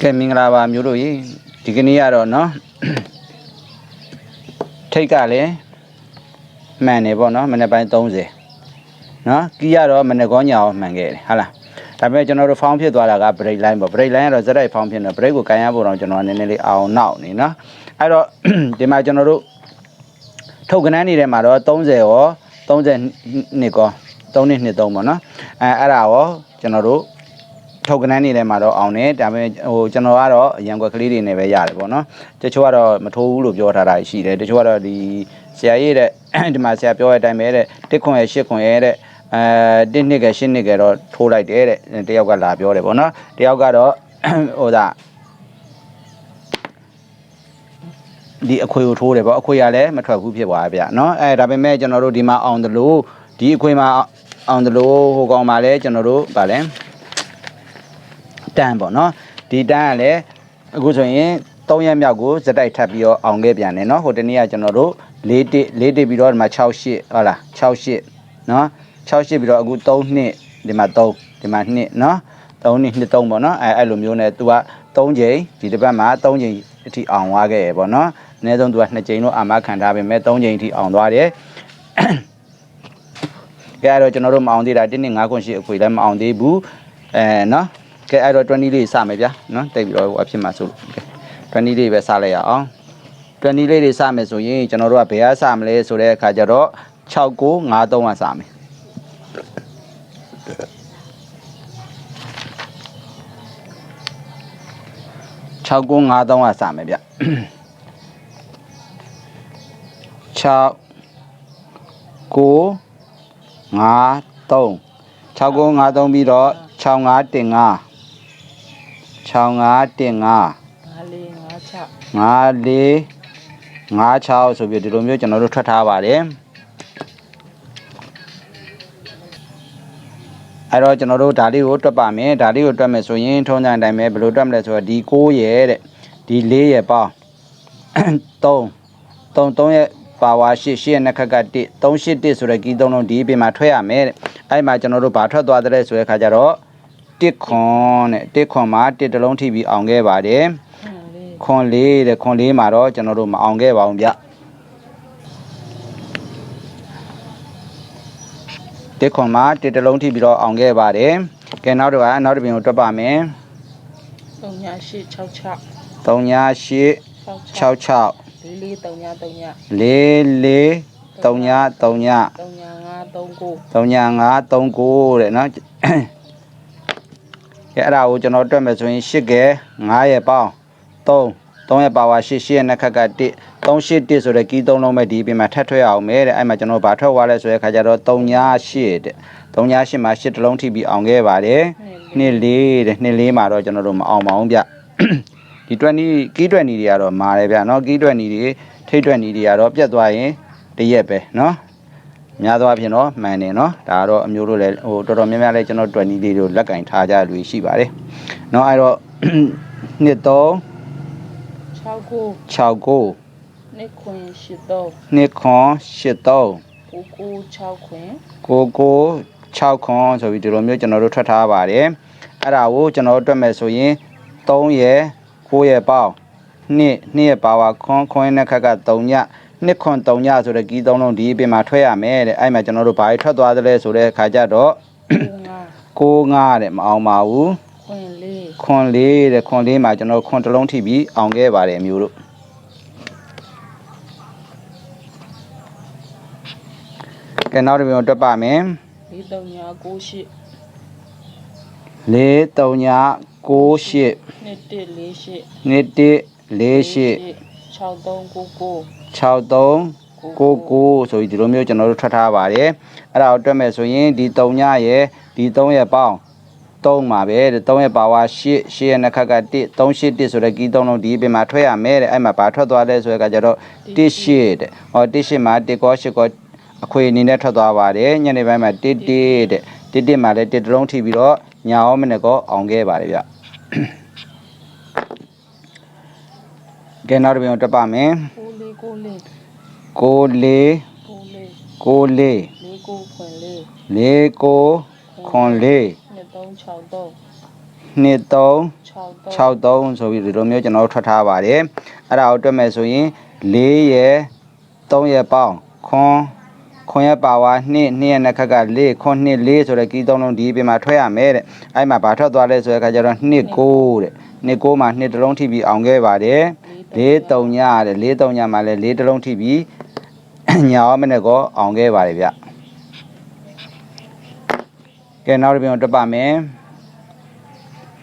ကဲမင်္ဂလာပါမျိုးတို့ရေဒီကနေ့ကတော့เนาะထိတ်ကလည်းမှန်တယ်ပေါ့เนาะမနေ့ပိုင်း30เนาะကီးကတော့မနေ့ကောညအောင်မှန်ခဲ့တယ်ဟာလားဒါပေမဲ့ကျွန်တော်တို့ဖောင်းဖြစ်သွားတာက break line ပေါ့ break line ကတော့ဇက်တိုက်ဖောင်းဖြစ်နေ break ကိုကန်ရဖို့တော့ကျွန်တော်နည်းနည်းလေးအောင်နောက်နေเนาะအဲ့တော့ ဒီမှာကျွန်တော်တို့ထုတ်ကနန်းနေတဲ့မှာတော့30ရော30နှစ်ကော3နှစ်နှစ်3ပေါ့เนาะအဲအဲ့ဒါရောကျွန်တော်တို့ ထုတ်ကနန်းနေထဲမှာတော့အောင်တယ်ဒါပေမဲ့ဟိုကျွန်တော်ကတော့ရံွက်ကလေးတွေနဲ့ပဲရတယ်ပေါ့နော်တချို့ကတော့မထိုးဘူးလို့ပြောထားတာရှိတယ်တချို့ကတော့ဒီဆရာကြီးတဲ့ဒီမှာဆရာပြောတဲ့အတိုင်းပဲတဲ့တစ်ခွန်ရဲ့ရှစ်ခွန်ရဲ့တဲ့အဲတစ်နှစ်ကရှစ်နှစ်ကတော့ထိုးလိုက်တယ်တဲ့တယောက်ကလာပြောတယ်ပေါ့နော်တယောက်ကတော့ဟိုဒါဒီအခွေကိုထိုးတယ်ပေါ့အခွေကလည်းမထွက်ဘူးဖြစ်သွားဗျာနော်အဲဒါပေမဲ့ကျွန်တော်တို့ဒီမှာအောင်တယ်လို့ဒီအခွေမှာအောင်တယ်လို့ဟိုကောင်မှာလည်းကျွန်တော်တို့ဗာလဲ တန်းပေါ့နော်ဒီတန်းကလည်းအခုဆိုရင်3ရက်မြောက်ကိုဇက်တိုက်ထပ်ပြီးတော့အောင်ခဲ့ပြန်တယ်နော်ဟိုတနေ့ကကျွန်တော်တို့၄တစ်၄တစ်ပြီးတော့ဒီမှာ6 8ဟုတ်လား6 8နော်6 8ပြီးတော့အခု3နှစ်ဒီမှာ3ဒီမှာ2နော်3နှစ်2 3ပေါ့နော်အဲအဲ့လိုမျိုးနဲ့ तू က3ချိန်ဒီတစ်ပတ်မှာ3ချိန်အထိအောင်သွားခဲ့ရပေါ့နော်အနည်းဆုံး तू က2ချိန်တော့အာမခံထားပေမဲ့3ချိန်အထိအောင်သွားတယ်ကဲအဲ့တော့ကျွန်တော်တို့မအောင်သေးတာ1နှစ်5ခွန်ရှိအခွေလည်းမအောင်သေးဘူးအဲနော် ကဲအဲ့တော့20လေးစမယ်ဗျာနော်တိတ်ပြီးတော့ဟိုအဖြစ်မှာဆိုကဲ20လေးပဲစလိုက်ရအောင်20လေးတွေစမယ်ဆိုရင်ကျွန်တော်တို့ကဘယ်ကစမလဲဆိုတဲ့အခါကျတော့6953ကစမယ်6953ကစမယ်ဗျ6 9 5 3 6953ပြီးတော့6515 6515 5456 5456ဆိုပြီးဒီလိုမျိုးကျွန်တော်တို့ထွက်ထားပါတယ်အဲ့တော့ကျွန်တော်တို့ဒါလေးကိုတွက်ပါမယ်ဒါလေးကိုတွက်မယ်ဆိုရင်ထုံးစံအတိုင်းပဲဘယ်လိုတွက်မလဲဆိုတော့ဒီ6ရဲ့တဲ့ဒီ4ရဲ့ပေါင်း3 3 3ရဲ့ပါဝါ8 8ရဲ့နှက်ခက်က1 381ဆိုတဲ့ကီးသုံးလုံးဒီအပြင်မှာထွက်ရမယ်တဲ့အဲ့မှာကျွန်တော်တို့ဘာထွက်သွားတဲ့လဲဆိုတဲ့ခါကျတော့ တစ်ခွန်တဲ့တစ်ခွန်မှာတစ်တစ်လုံးထိပြီးအောင်ခဲ့ပါတယ်ခွန်လေးခွန်လေးတဲ့ခွန်လေးမှာတော့ကျွန်တော်တို့မအောင်ခဲ့ပါဘူးဗျတစ်ခွန်မှာတစ်တစ်လုံးထိပြီးတော့အောင်ခဲ့ပါတယ်ကဲနောက်တော့ကနောက်တစ်ပြင်ကိုတွက်ပါမယ်3ညာ8 6 6 3ညာ8 6 66 6လေး3 ကဲအဲ့ဒါကိုကျွန်တော်တွက်မယ်ဆိုရင်8ကဲ9ရဲ့ပေါင်း3 3ရဲ့ပါဝါ8 8ရဲ့နှစ်ခက်က1 3 8 1ဆိုတဲ့ကီး3လုံးပဲဒီပြင်မှာထပ်ထွက်အောင်မယ်တဲ့အဲ့မှာကျွန်တော်ဗာထွက်သွားလဲဆိုတဲ့ခါကျတော့3ညာ8တဲ့3ညာ8မှာ8တစ်လုံးထိပြီးအောင်ခဲ့ပါတယ်နှစ်လေးတဲ့နှစ်လေးမှာတော့ကျွန်တော်တို့မအောင်ပါဘူးဗျဒီ20ကီး20တွေကတော့မာတယ်ဗျနော်ကီး20တွေထိတ်20တွေကတော့ပြတ်သွားရင်တရက်ပဲနော် များသောအားဖြင့်တော့မှန်တယ်เนาะဒါကတော့အမျိုးတို့လည်းဟိုတော်တော်များများလည်းကျွန်တော်20လေးတို့လက်ကင်ထားကြလူရှိပါတယ်เนาะအဲ့တော့ နှစ်3 6 9 69 နှစ်ခွင်8 3 နှစ်ခွန်83 9 9 6ခွင် 99 6ခွန်ဆိုပြီးဒီလိုမျိုးကျွန်တော်တို့ထွက်ထားပါတယ်အဲ့ဒါကိုကျွန်တော်တို့တွက်မယ်ဆိုရင်3ရဲ့9ရဲ့ပေါင်းနှစ်နှစ်ရဲ့ပါဝါခွန်ခွန်ရဲ့ခက်က3ည နှစ်ခွန်3ညဆိုတဲ့ကီးသုံးလုံးဒီအပြင်မှာထွက်ရမယ်တဲ့အဲ့မှာကျွန်တော်တို့ဘာတွေထွက်သွားသလဲဆိုတဲ့အခါကျတော့9 6 5တဲ့မအောင်ပါဘူးခွင်လေးခွန်လေးတဲ့ခွန်လေးမှာကျွန်တော်ခွန်တစ်လုံးထိပြီးအောင်ခဲ့ပါတယ်အမျိုးတို့ကဲနောက်တစ်ပြန်တွက်ပါမယ်လေး3ညာ9 8 4 3ည9 8နှစ်1 4 8နှစ်1 4 8 6 3 9 9 6 3 9 9ဆိုပြီးဒီလိုမျိုးကျွန်တော်တို့ထွက်ထားပါတယ်အဲ့ဒါကိုတွက်မယ်ဆိုရင်ဒီ3ညရဲ့ဒီ3ရဲ့ပေါင်း3ပါပဲတဲ့3ရဲ့ပါဝါ8 8ရဲ့နှစ်ခက်က1 3 8 1ဆိုတဲ့ကီး3လုံးဒီအပြင်မှာထွက်ရမယ်တဲ့အဲ့မှာဘာထွက်သွားလဲဆိုတဲ့အခါကျတော့1 8တဲ့ဟော1 8မှာ1ကော8ကောအခွေအနေနဲ့ထွက်သွားပါတယ်ညနေပိုင်းမှာ1 1တဲ့1 1မှာလည်း1တစ်လုံးထိပြီးတော့ညာရောမနေ့ကောအောင်ခဲ့ပါတယ်ဗျ ကဲနောက်တစ်ပြန်တက်ပါမယ်9လေး9လေးကိုလေး9လေးကိုလေးလေး9ခွင်လေးလေးကိုခွန်လေးနှစ်3 6 3 23 6 63ဆိုပြီးဒီလိုမျိုးကျွန်တော်တို့ထွက်ထားပါတယ်အဲ့ဒါကိုတွက်မယ်ဆိုရင်4ရယ်3ရယ်ပေါင်းခွန်ခွန်ရပါဝါ2 2ရယ်နှစ်ခက်က4ခွန်2 4ဆိုတဲ့ကီးသုံးလုံးဒီပြင်မှာထွက်ရမယ်တဲ့အဲ့မှာဘာထွက်သွားလဲဆိုတဲ့အခါကျတော့2 9တဲ့2 9မှာ2တစ်လုံးထိပြီးအောင်ခဲ့ပါတယ် 4 3ညတဲ့4 3ညမှာလည်း4တစ်လုံးထိပြီးညာရောမနဲ့ကောအောင်ခဲ့ပါတယ်ဗျကဲနောက်တစ်ပြန်တွက်ပါမယ်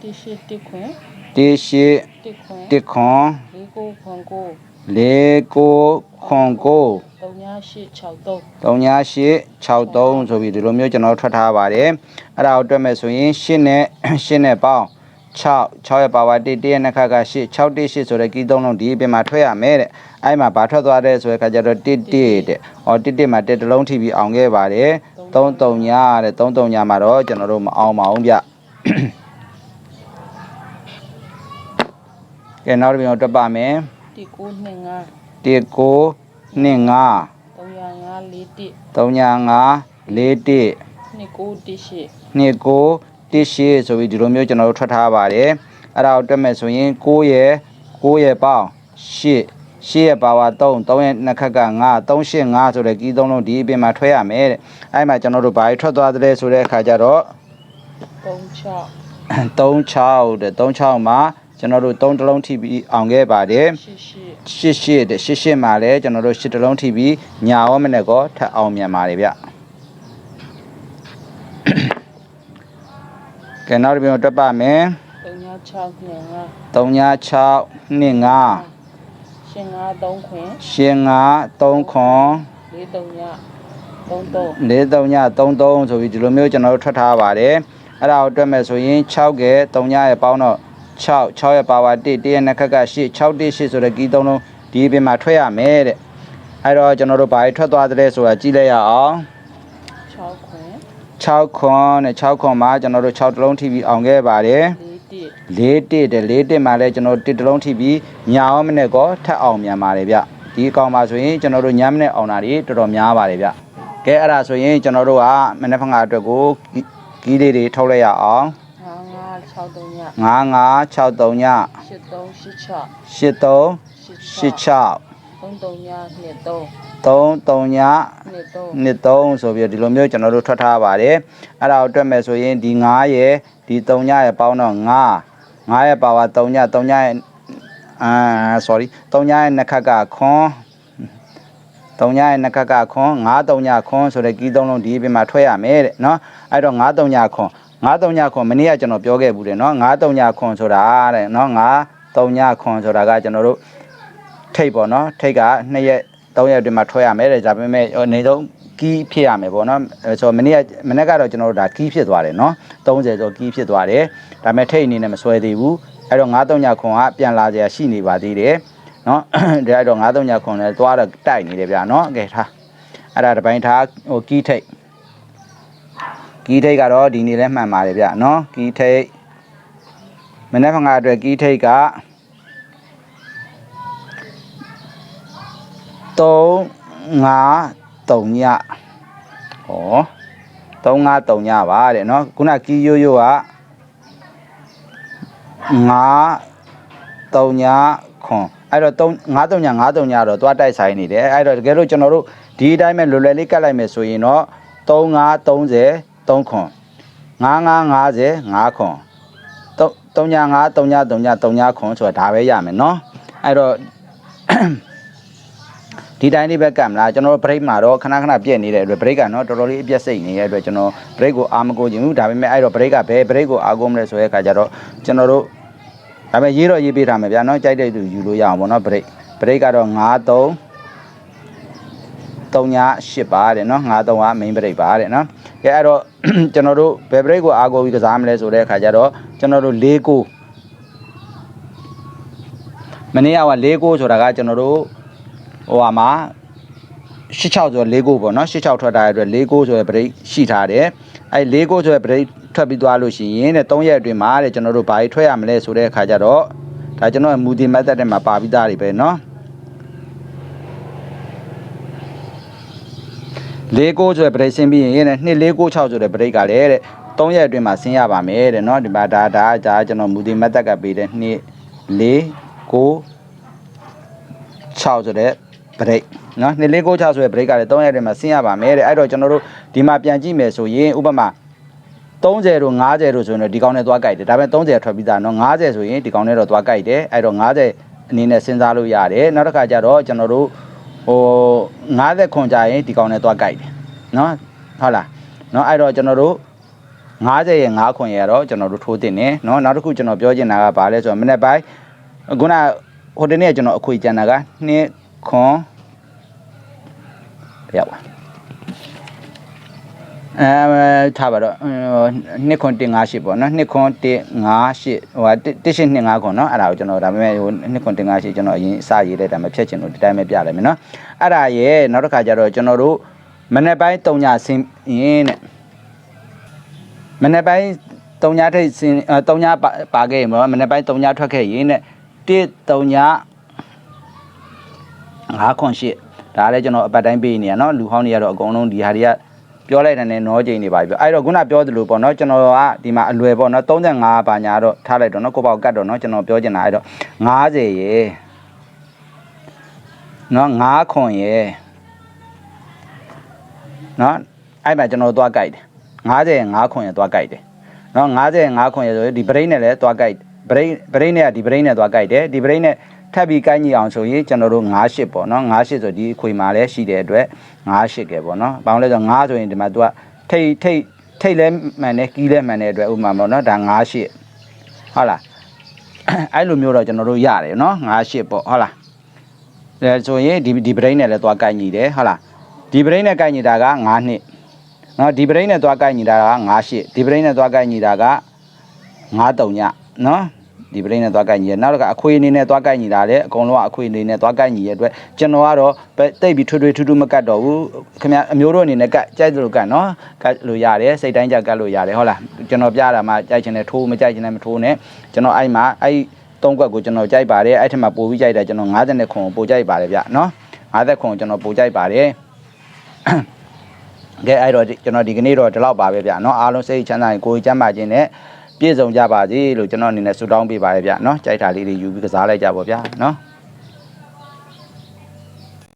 တိရှိတိခွင်တေရှိတိခွင်တစ်ခွန်လေးကိုခွန်ကိုလေးကိုခွန်ကို3ည8 6 3 3ညာ8 63ဆိုပြီးဒီလိုမျိုးကျွန်တော်ထွက်ထားပါတယ်အဲ့ဒါကိုတွက်မယ်ဆိုရင်8နဲ့8နဲ့ပေါင်း 6 6ရဲ့ပါဝါ1 1ရဲ့နှစ်ခါက8 6 1 8ဆိုတဲ့ကီးသုံးလုံးဒီအပြင်မှာထွက်ရမယ်တဲ့အဲ့မှာဘာထွက်သွားတဲ့ဆိုတဲ့ခါကျတော့1 1တဲ့ဟော1 1မှာ1တစ်လုံးထိပြီးအောင်ခဲ့ပါတယ်3 3ညာတဲ့3 3ညာမှာတော့ကျွန်တော်တို့မအောင်ပါဘူးဗျကဲနောက်တစ်ပြန်တွက်ပါမယ်တိကို2 5 1 9 2 5 3ည5 4 တိ3ညာ5 4 1 2ကိုတိရှိနှစ်ကိုတစ်ရှိဆိုပြီးဒီလိုမျိုးကျွန်တော်တို့ထွက်ထားပါတယ်အဲ့ဒါကိုတွက်မယ်ဆိုရင်6ရယ်6ရယ်ပေါင်း8 8ရယ်ပါဝါ3 3ရဲ့နှစ်ခက်က9 3 8 5ဆိုတဲ့ကီးသုံးလုံးဒီအပြင်မှာထွက်ရမယ်တဲ့အဲ့မှာကျွန်တော်တို့ဘာတွေထွက်သွားသလဲဆိုတဲ့အခါကျတော့3 6 36တဲ့36မှာကျွန်တော်တို့3တစ်လုံးထိပြီးအောင်ခဲ့ပါတယ်8ရှစ်ရှစ်တဲ့ရှစ်ရှစ်မှာလည်းကျွန်တော်တို့ရှစ်တစ်လုံးထိပြီးညာရောမနဲ့ကောထပ်အောင်မြန်ပါတယ်ဗျ ကဲနောက်တစ်ပြန်တွက်ပါမယ်3ည6 2 5 3ညာ6 2 5ရှင်5 3ခွင်ရှင်5 3ခွန်4 3ည3 3 4 3ညာ33ဆိုပြီးဒီလိုမျိုးကျွန်တော်တို့ထွက်ထားပါတယ်အဲ့ဒါကိုတွက်မယ်ဆိုရင်6ကဲ3ညာရဲ့ပေါင်းတော့6 6ရဲ့ပါဝါ1 1ရဲ့နှစ်ခက်က8 6 1 8ဆိုတဲ့ကီးသုံးလုံးဒီအပြင်မှာထွက်ရမယ်တဲ့အဲ့တော့ကျွန်တော်တို့ဘာတွေထွက်သွားသလဲဆိုတာကြည့်လိုက်ရအောင်6ခွင် 6ခွန်နဲ့6ခွန်မှာကျွန်တော်တို့6တလုံးထိပြီးအောင်ခဲ့ပါတယ်4တိ4တစ်တဲ့4တစ်မှာလည်းကျွန်တော်တို့1တလုံးထိပြီးညာရောမနဲ့ကောထပ်အောင်မြန်ပါတယ်ဗျဒီအကောင်မှာဆိုရင်ကျွန်တော်တို့ညမနဲ့အောင်တာတွေတော်တော်များပါတယ်ဗျကဲအဲ့ဒါဆိုရင်ကျွန်တော်တို့ကမနေ့ဖငါအတွက်ကိုကီးလေးတွေထုတ်လိုက်ရအောင်5 5 6 3ည5563ည8 3 8 6 8386 3 3ည2 3 33ည 2 3 23ဆိုပြီးဒီလိုမျိုးကျွန်တော်တို့ထွက်ထားပါတယ်အဲ့ဒါကိုတွက်မယ်ဆိုရင်ဒီ9ရယ်ဒီ3ညရယ်ပေါင်းတော့9 9ရယ်ပါဝါ3ည3ညရယ်အာ sorry 3ညရယ်နှစ်ခက်ကခွန်း3ညရယ်နှစ်ခက်ကခွန်း9 3ညခွန်းဆိုတဲ့ကီးသုံးလုံးဒီအပြင်မှာထွက်ရမယ်တဲ့เนาะအဲ့တော့9 3ညခွန်း9 3ညခွန်းမနေ့ကကျွန်တော်ပြောခဲ့ဘူးတယ်เนาะ9 3ညခွန်းဆိုတာတဲ့เนาะ9 3ညခွန်းဆိုတာကကျွန်တော်တို့ ထိတ်ပေါ့နော်ထိတ်က2ရက်3ရက်အတွင်းမှာထွက်ရမယ်တဲ့ဒါပေမဲ့အနေဆုံးကီးဖြစ်ရမယ်ပေါ့နော်ဆိုတော့မနေ့ကမနေ့ကတော့ကျွန်တော်တို့ဒါကီးဖြစ်သွားတယ်နော်30ဆိုကီးဖြစ်သွားတယ်ဒါပေမဲ့ထိတ်အနေနဲ့မစွဲသေးဘူးအဲ့တော့939ခွန်ကပြန်လာကြရရှိနေပါသေးတယ်နော်ဒါအဲ့တော့939ခွန်လည်းသွားတော့တိုက်နေတယ်ဗျာနော်ကဲထားအဲ့ဒါတပိုင်းထားဟိုကီးထိတ်ကီးထိတ်ကတော့ဒီနေ့လည်းမှန်ပါတယ်ဗျာနော်ကီးထိတ်မနေ့ကငါအတွက်ကီးထိတ်က 3 5 3ညဟော3 5 3ညပါတဲ့เนาะခုနကီးရိုးရိုးက5 3ညခွန်အဲ့တော့3 5 3ည5 3ညတော့သွားတိုက်ဆိုင်နေတယ်အဲ့တော့တကယ်လို့ကျွန်တော်တို့ဒီအတိုင်းပဲလွယ်လွယ်လေးကတ်လိုက်မယ်ဆိုရင်တော့3 5 30 3ခွန်9 9 50 5ခွန်3 3ည5 3ည3ည3ညခွန်ဆိုတာဒါပဲရမယ်เนาะအဲ့တော့ ဒီတိုင်းလေးပဲကတ်မလားကျွန်တော်တို့ break မှာတော့ခဏခဏပြည့်နေတဲ့အတွက် break ကနော်တော်တော်လေးအပြည့်စိတ်နေတဲ့အတွက်ကျွန်တော် break ကိုအားမကိုချင်ဘူးဒါပေမဲ့အဲ့တော့ break ကဘယ် break ကိုအားကိုမလဲဆိုတဲ့အခါကျတော့ကျွန်တော်တို့ဒါပေမဲ့ရေးတော့ရေးပေးထားမယ်ဗျာနော်ကြိုက်တဲ့သူယူလို့ရအောင်ပေါ့နော် break break ကတော့9 3 3ည8ပါတဲ့နော်9 3က main break ပါတဲ့နော်ကဲအဲ့တော့ကျွန်တော်တို့ဘယ် break ကိုအားကိုပြီးကစားမလဲဆိုတဲ့အခါကျတော့ကျွန်တော်တို့၄ကိုမနေ့က၄ကိုဆိုတာကကျွန်တော်တို့ ဟိုဟာမှာ86ဆိုတော့၄ကိုပေါ့နော်86ထွက်ထားတဲ့အတွက်၄ကိုဆိုတဲ့ break ရှိထားတယ်အဲ၄ကိုဆိုတဲ့ break ထွက်ပြီးသွားလို့ရှိရင်တဲ့3ရက်အတွင်းမှာတဲ့ကျွန်တော်တို့ဘာကြီးထွက်ရမလဲဆိုတဲ့အခါကျတော့ဒါကျွန်တော်ရဲ့ multi method ထဲမှာပါပြီးသားတွေပဲเนาะ၄ကိုဆိုတဲ့ break ဆင်းပြီးရင်တဲ့2 4 6 6ဆိုတဲ့ break ကလည်းတဲ့ 3ရက်အတွင်းမှာဆင်းရပါမယ်တဲ့เนาะဒီမှာဒါဒါဒါကျွန်တော်မူဒီမတ်တက်ကပေးတဲ့2 4 9 6ဆိုတဲ့ ဘရိတ်နော်နှစ်လေးကိုချဆိုရယ်ဘရိတ်ကလည်း3ရက်တည်းမှာဆင်းရပါမယ်တဲ့အဲ့တော့ကျွန်တော်တို့ဒီမှာပြန်ကြည့်မယ်ဆိုရင်ဥပမာ30တို့50တို့ဆိုရင်ဒီကောင်းနဲ့သွားကြိုက်တယ်ဒါပေမဲ့30ထွက်ပြီးသားနော်50ဆိုရင်ဒီကောင်းနဲ့တော့သွားကြိုက်တယ်အဲ့တော့50အနေနဲ့စဉ်းစားလို့ရတယ်နောက်တစ်ခါကျတော့ကျွန်တော်တို့ဟို50ခွန်ကြရင်ဒီကောင်းနဲ့သွားကြိုက်တယ်နော်ဟုတ်လားနော်အဲ့တော့ကျွန်တော်တို့50ရဲ့9ခွန်ရတော့ကျွန်တော်တို့ထိုးတင်တယ်နော်နောက်တစ်ခုကျွန်တော်ပြောချင်တာကဘာလဲဆိုတော့မနေ့ပိုင်းခုနဟိုတနေ့ကကျွန်တော်အခွေကျန်တာကနှင်း ခွန်ရောက်ပါအဲထားပါတော့2ခွန်158ပေါ့နော်2ခွန်158ဟို1825ခွန်နော်အဲ့ဒါကိုကျွန်တော်ဒါပေမဲ့ဟို2ခွန်158ကျွန်တော်အရင်အစရေးတဲ့ဒါမှဖြတ်ချင်လို့ဒီတိုင်းပဲပြလိုက်မယ်နော်အဲ့ဒါရဲ့နောက်တစ်ခါကျတော့ကျွန်တော်တို့မနေ့ပိုင်း3ညဆင်းရင်တဲ့မနေ့ပိုင်း3ညထိတ်ဆင်း3ညပါခဲ့ရင်ပေါ့မနေ့ပိုင်း3ညထွက်ခဲ့ရင်တဲ့1 3ည 5ခွန်8ဒါလည်းကျွန်တော်အပတ်တိုင်းပေးနေရနော်လူဟောင်းတွေကတော့အကုန်လုံးဒီဟာတွေကပြောလိုက်တဲ့နဲ့နောချိန်နေပါပြီအဲ့တော့ခုနပြောသလိုပေါ့နော်ကျွန်တော်ကဒီမှာအလွယ်ပေါ့နော်35ပါညာတော့ထားလိုက်တော့နော်ကိုပေါ့ကတ်တော့နော်ကျွန်တော်ပြောချင်တာအဲ့တော့90ရေနော်9ခွန်ရေနော်အဲ့မှာကျွန်တော်သွားကြိုက်တယ်90 5ခွန်ရေသွားကြိုက်တယ်နော်90 5ခွန်ရေဆိုရင်ဒီ brain နဲ့လည်းသွားကြိုက် brain brain နဲ့ကဒီ brain နဲ့သွားကြိုက်တယ်ဒီ brain နဲ့ ထပ်ပြီးကိုင်းကြည့်အောင်ဆိုရင်ကျွန်တော်တို့98ပေါ့နော်98ဆိုဒီအခွေမှာလည်းရှိတဲ့အတွက်98ကဲပေါ့နော်ဘာလို့လဲဆိုတော့9ဆိုရင်ဒီမှာ तू ကထိတ်ထိတ်ထိတ်လဲမှန်တယ်ကီးလဲမှန်တဲ့အတွက်ဥပမာပေါ့နော်ဒါ98ဟုတ်လားအဲ့လိုမျိုးတော့ကျွန်တော်တို့ရတယ်နော်98ပေါ့ဟုတ်လားအဲဆိုရင်ဒီဒီ brain နဲ့လည်းသွားကိုင်းကြည့်တယ်ဟုတ်လားဒီ brain နဲ့ကိုင်းကြည့်တာက9နှစ်နော်ဒီ brain နဲ့သွားကိုင်းကြည့်တာက98ဒီ brain နဲ့သွားကိုင်းကြည့်တာက93ညနော် ဒီပရိနဲ့သွားကိုက်ညီရနောက်တစ်ခါအခွေအနေနဲ့သွားကိုက်ညီတာလေအကုန်လုံးကအခွေအနေနဲ့သွားကိုက်ညီရအတွက်ကျွန်တော်ကတော့ပဲတိတ်ပြီးထွထွထူးထူးမကတ်တော့ဘူးခင်ဗျအမျိုးတို့အနေနဲ့ကတ်ကြိုက်တယ်လို့ကတ်နော်ကတ်လို့ရတယ်စိတ်တိုင်းကြကတ်လို့ရတယ်ဟုတ်လားကျွန်တော်ပြတာမှကြိုက်ချင်တယ်ထိုးမကြိုက်ချင်တယ်မထိုးနဲ့ကျွန်တော်အဲ့မှာအဲ့သုံးကွက်ကိုကျွန်တော်ကြိုက်ပါတယ်အဲ့ထက်မှပိုပြီးကြိုက်တာကျွန်တော်50နဲ့ခွန်ကိုပိုကြိုက်ပါတယ်ဗျနော်50ခွန်ကိုကျွန်တော်ပိုကြိုက်ပါတယ်ကဲအဲ့တော့ကျွန်တော်ဒီကနေ့တော့ဒီလောက်ပါပဲဗျเนาะအားလုံးစိတ်ချမ်းသာရင်ကိုယ်ကျမ်းမာခြင်းနဲ့ ပြည့်စုံကြပါစေလို့ကျွန်တော်အနေနဲ့ဆုတောင်းပေးပါရဗျာနော်ကြိုက်တာလေးတွေယူပြီးကစားလိုက်ကြပါဗျာနော်